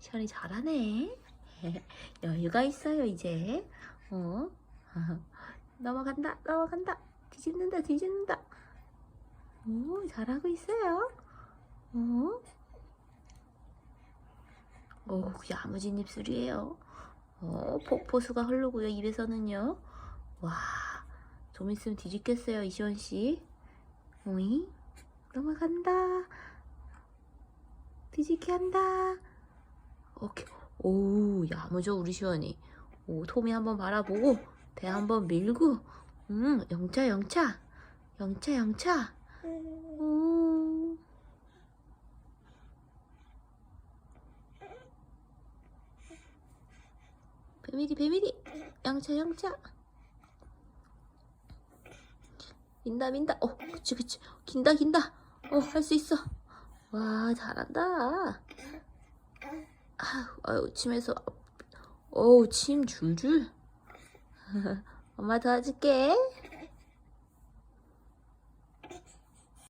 시원이 잘하네. 여유가 있어요 이제. 어? 넘어간다, 넘어간다. 뒤집는다, 뒤집는다. 오, 잘하고 있어요. 어? 오, 야무진 입술이에요. 어, 폭포수가 흐르고요, 입에서는요. 와, 좀 있으면 뒤집겠어요, 이시원 씨. 오이, 넘어간다. 뒤집게 한다. 오케이. 오, 야무져, 우리 시원이. 오, 톰이 한번 바라보고, 배 한번 밀고, 음, 영차, 영차. 영차, 영차. 오. 배밀이, 배밀이. 영차, 영차. 민다, 민다. 어, 그치, 그치. 긴다, 긴다. 어, 할 수 있어. 와, 잘한다. 아유, 아유, 침에서. 어우, 침 줄줄. 엄마 도와줄게.